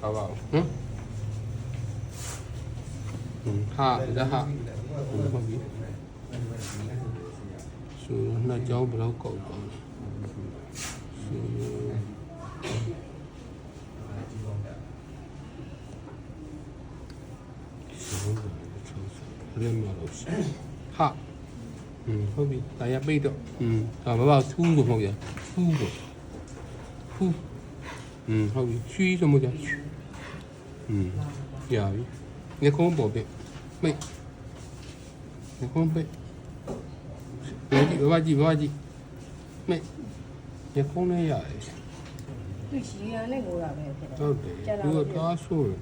ပါပါဦးနော်ဟွန်းဟာဒါဟာဟုတ်ပြီဆိုနှစ်ကြောင်းဘယ်လောက်ကောက်ပါလဲဆိုဆိုရမ်းမလို့ရှိဟာอืมဟုတ်ပြီဒါရပိတ်တော့อืมဒါဘာဘာထူးလို့မဟုတ်ရထူးလို့ထူးอืมဟုတ်ပြီချွီးဆိုမှကြချွီး อืมရပြီညခုံးပေါ်ပြီမိတ်ညခုံးပိတ်ဘာကြည့်ဘာကြည့်ဘာကြည့်မိတ်ညခုံးနဲ့ရတယ်သူရှိရနဲ့ကိုတာပဲဖြစ်တယ်ဟုတ်တယ်ကျန်တာသူမကဖြစ်သွားဆိုးတယ်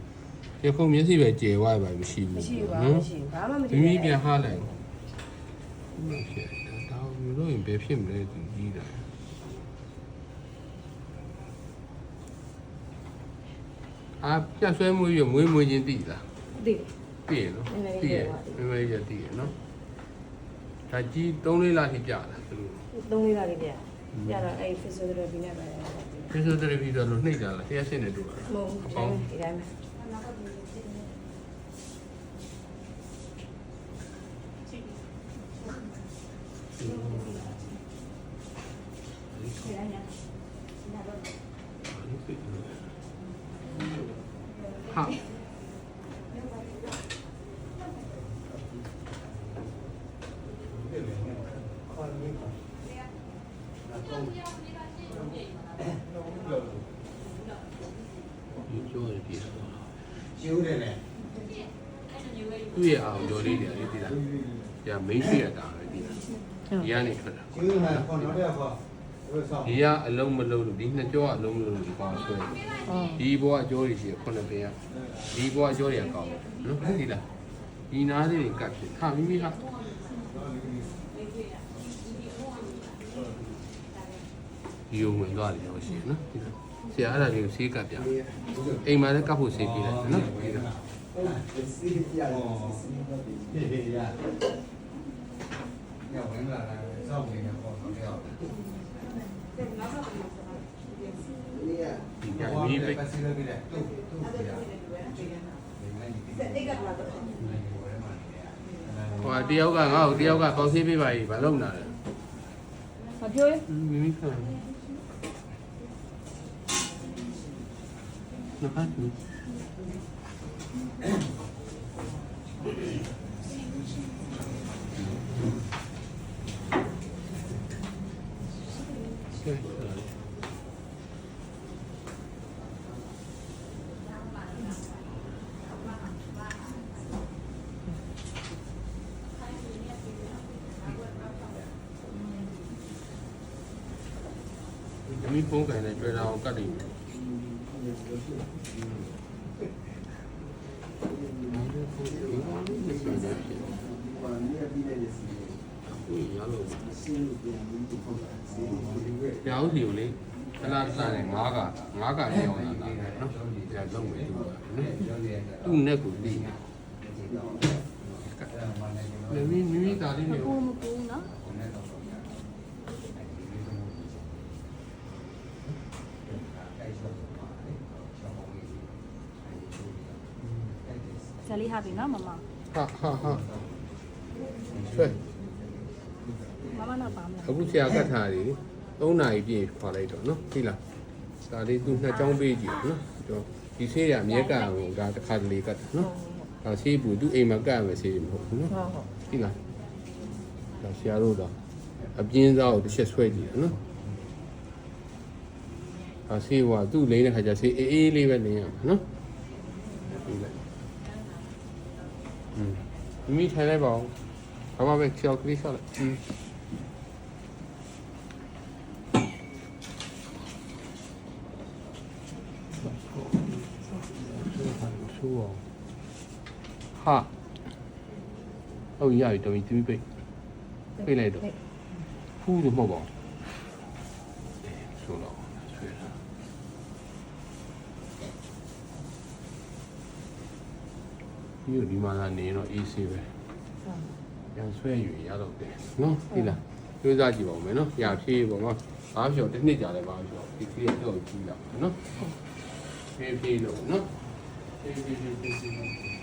ညခုံးမျက်စိပဲကျေဝါးပါမရှိဘူးမရှိပါနော်မရှိဘာမှမမိဖြစ်မိပြန်ဟားလိုက်မဖြစ်ဒါမျိုးတော့ရင်ဘယ်ဖြစ်မလဲသူကြီးတာ အာပြတ်ဆွဲမှုရမွေးမွေးချင်းတည်လားဒီတည်ရနော်နည်းနည်းတည်ရလေးမပြမေးပါရတည်ရနော်ဒါကြီး3လေးလားထိပြလားသူသုံးလေးလာလေးပြရတော့အဲ့ physiotherapy နဲ့ပဲဖီဇိုသီရပီတော့လို့နှိပ်ကြလားတရားရှင်းနေတူပါလားမဟုတ်ဘူးဒီတိုင်းပဲ ဟာဒီကြောရဒီဆိုကျိုးတယ်လေသူ့ရဲ့အောင်ကြောလေးတွေလေးတည်လားကြာမိတ်ဆွေရတာပဲတည်လားဒီကနေထွက်တာကျိုးမှာခေါ်တော့ရပါဘယ်ဆောင် ဒီကအလုံးမလုံးလို့ဒီနှစ်ကြောကအလုံးမလုံးလို့ဒီကောင်ဆွဲဒီဘွားအကြောတွေရှိရခုနှစ်ပင်ကဒီဘွားအကြောတွေကကောင်းနော်ဟုတ်ပြီလားဒီနားလေးတွေကတ်ဖြစ်ဟာမိမိဟာယုံဝင်သွားတယ်လို့ရှိရနော်ဆရာအဲ့ဒါလေးကိုဆေးကပ်ပြအိမ်မှာလည်းကပ်ဖို့ဆေးပြလိုက်နော်ဆေးပြရဆေးပြရ ဟိုတယောက်ကငါ့ကိုတယောက်ကကောင်းဆေးပေးပါကြီးဘာလုပ်နေတာလဲမပြောရမိမိခံနဖတ်ဘူး အမိဖုန်းကန်နဲ့တွေ့တာအောင်ကတ်တ ယ်ရလို့ပြောင်းစီကိုလေခဏစတယ်ငါးကငါးကပြောင်းလာတာနော်ကြာလုံးမယ်သူကနော်သူ့နဲ့ကိုလိမိမိမိသားလေးမျိုးဘူးမကူနော်ဇလီဟာပြီနော်မမဟာဟာဟာဆွဲ မမနောက်ပါမလားအခုဆရာကတ်ထားတယ်3နာရီပြည့်ခွာလိုက်တော့နော်သိလားဒါလေးသူနှစ်ချောင်းပေးကြည့်နော်တော့ဒီဆေးရအမြဲကဟိုဒါတစ်ခါတလေကတ်နော်ဒါဆေးဘူးသူအိမ်မှာကတ်ရမယ်ဆေးတွေမဟုတ်ဘူးနော်ဟုတ်ဟုတ်သိလားဒါဆရာတို့တော့အပြင်းစားကိုတစ်ချက်ဆွဲကြည့်တယ်နော်ဒါဆေးဟိုကသူ့လိမ့်တဲ့ခါကျဆေးအေးအေးလေးပဲလင်းရမှာနော်ဒီလိုက်อืมမိမိထိုင်လိုက်ပါဦးဘာမှပဲချောက်ကလေးရှောက်လိုက် ဟာဟုတ်ရပြီတော်ပြီသူပိတ်ပိတ်လိုက်တော့ဖူးလို့မဟုတ်ပါဘူးဆိုတော့ဆွဲတာဒီလိုဒီမှာလာနေတော့ AC ပဲပြန်ဆွဲယူရတော့တယ်နော်ဒီလားကြိုးစားကြည့်ပါဦးမယ်နော်ရဖြေးပေါ့နော်ဘာဖြောတစ်နှစ်ကြာလဲဘာဖြောဒီခရီးတော့ကြည့်လာနော်ဖြည်းဖြည်းလို့နော်ဖြည်းဖြည်းဖြည်းဖြည်းဖြည်း